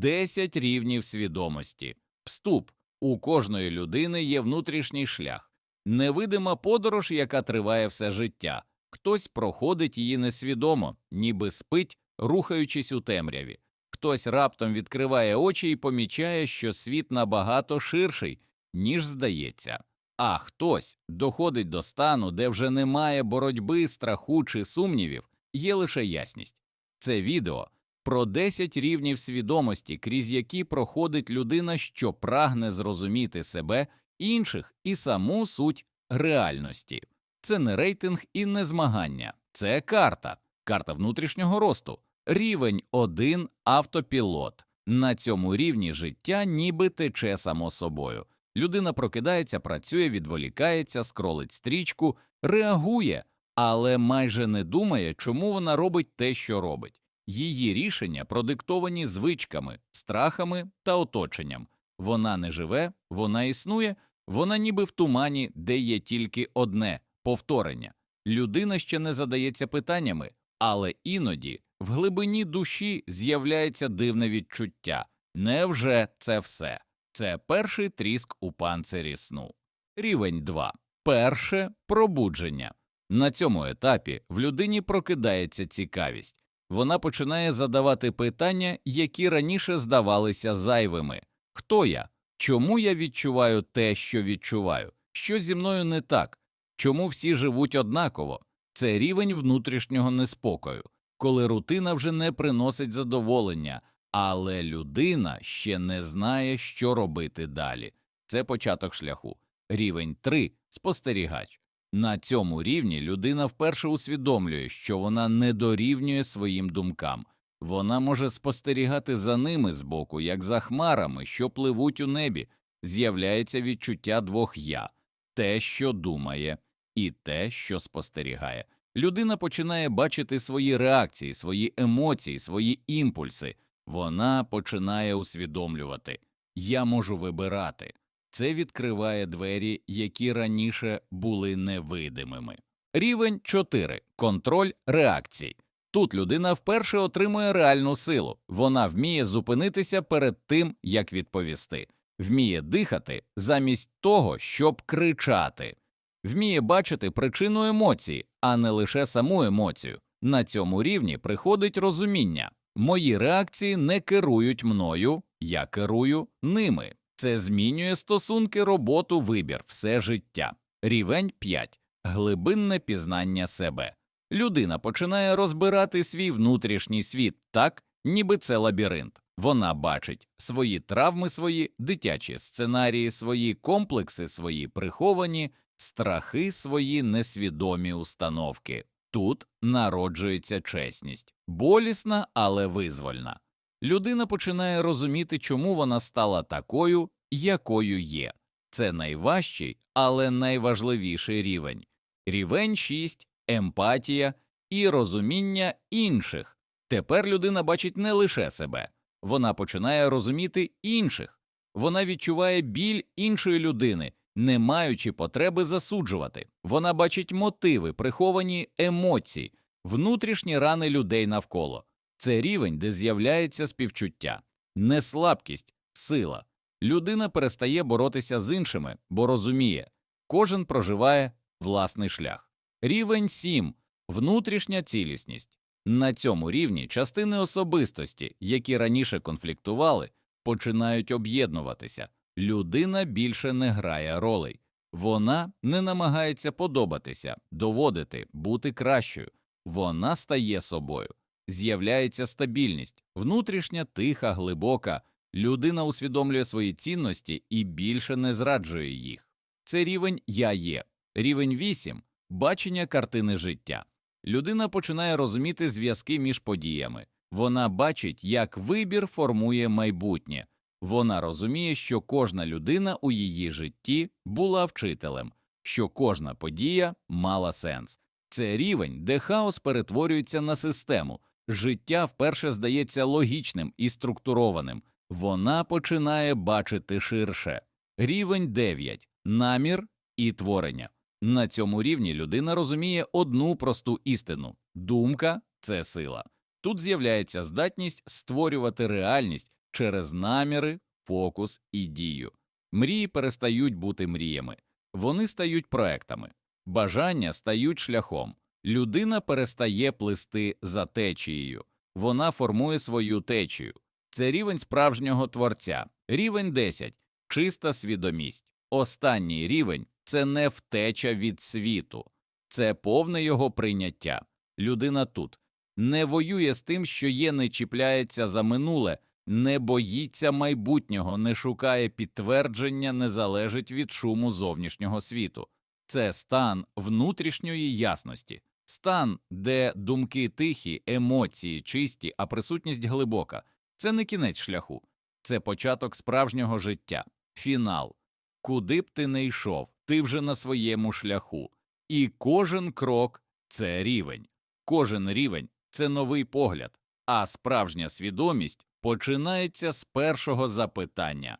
10 рівнів свідомості. Вступ у кожної людини є внутрішній шлях, невидима подорож, яка триває все життя. Хтось проходить її несвідомо, ніби спить, рухаючись у темряві. Хтось раптом відкриває очі і помічає, що світ набагато ширший, ніж здається. А хтось доходить до стану, де вже немає боротьби, страху чи сумнівів, є лише ясність. Це відео про 10 рівнів свідомості, крізь які проходить людина, що прагне зрозуміти себе, інших і саму суть реальності. Це не рейтинг і не змагання, це карта, карта внутрішнього росту, рівень 1 автопілот. На цьому рівні життя ніби тече само собою. Людина прокидається, працює, відволікається, скролить стрічку, реагує, але майже не думає, чому вона робить те, що робить. Її рішення продиктовані звичками, страхами та оточенням. Вона не живе, вона існує, вона ніби в тумані, де є тільки одне повторення. Людина ще не задається питаннями, але іноді в глибині душі з'являється дивне відчуття. Невже це все? Це перший тріск у панцирі сну. Рівень 2. Перше пробудження. На цьому етапі в людині прокидається цікавість. Вона починає задавати питання, які раніше здавалися зайвими. Хто я? Чому я відчуваю те, що відчуваю? Що зі мною не так? Чому всі живуть однаково? Це рівень внутрішнього неспокою, коли рутина вже не приносить задоволення, але людина ще не знає, що робити далі. Це початок шляху. Рівень 3 – спостерігач. На цьому рівні людина вперше усвідомлює, що вона не дорівнює своїм думкам. Вона може спостерігати за ними збоку, як за хмарами, що пливуть у небі. З'являється відчуття двох я те, що думає, і те, що спостерігає. Людина починає бачити свої реакції, свої емоції, свої імпульси. Вона починає усвідомлювати я можу вибирати. Це відкриває двері, які раніше були невидимими. Рівень 4. контроль реакцій. Тут людина вперше отримує реальну силу. Вона вміє зупинитися перед тим, як відповісти, вміє дихати замість того, щоб кричати, вміє бачити причину емоції, а не лише саму емоцію. На цьому рівні приходить розуміння. Мої реакції не керують мною, я керую ними. Це змінює стосунки, роботу, вибір, все життя. Рівень 5. глибинне пізнання себе. Людина починає розбирати свій внутрішній світ так, ніби це лабіринт. Вона бачить свої травми, свої дитячі сценарії, свої комплекси, свої приховані, страхи, свої несвідомі установки. Тут народжується чесність, болісна, але визвольна. Людина починає розуміти, чому вона стала такою, якою є. Це найважчий, але найважливіший рівень. Рівень 6 емпатія і розуміння інших. Тепер людина бачить не лише себе, вона починає розуміти інших, вона відчуває біль іншої людини, не маючи потреби засуджувати. Вона бачить мотиви, приховані емоції, внутрішні рани людей навколо. Це рівень, де з'являється співчуття, не слабкість, сила. Людина перестає боротися з іншими, бо розуміє, кожен проживає власний шлях. Рівень 7. внутрішня цілісність. На цьому рівні частини особистості, які раніше конфліктували, починають об'єднуватися. Людина більше не грає ролей, вона не намагається подобатися, доводити, бути кращою, вона стає собою. З'являється стабільність, внутрішня, тиха, глибока. Людина усвідомлює свої цінності і більше не зраджує їх. Це рівень я є. Рівень 8 бачення картини життя. Людина починає розуміти зв'язки між подіями. Вона бачить, як вибір формує майбутнє. Вона розуміє, що кожна людина у її житті була вчителем, що кожна подія мала сенс. Це рівень, де хаос перетворюється на систему. Життя вперше здається логічним і структурованим. Вона починає бачити ширше. Рівень 9. намір і творення. На цьому рівні людина розуміє одну просту істину думка це сила. Тут з'являється здатність створювати реальність через наміри, фокус і дію. Мрії перестають бути мріями, вони стають проектами, бажання стають шляхом. Людина перестає плисти за течією, вона формує свою течію. Це рівень справжнього творця. Рівень 10 – чиста свідомість. Останній рівень це не втеча від світу, це повне його прийняття. Людина тут не воює з тим, що є, не чіпляється за минуле, не боїться майбутнього, не шукає підтвердження, не залежить від шуму зовнішнього світу. Це стан внутрішньої ясності, стан, де думки тихі, емоції чисті, а присутність глибока. Це не кінець шляху, це початок справжнього життя, фінал. Куди б ти не йшов, ти вже на своєму шляху, і кожен крок це рівень, кожен рівень це новий погляд, а справжня свідомість починається з першого запитання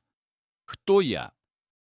Хто я?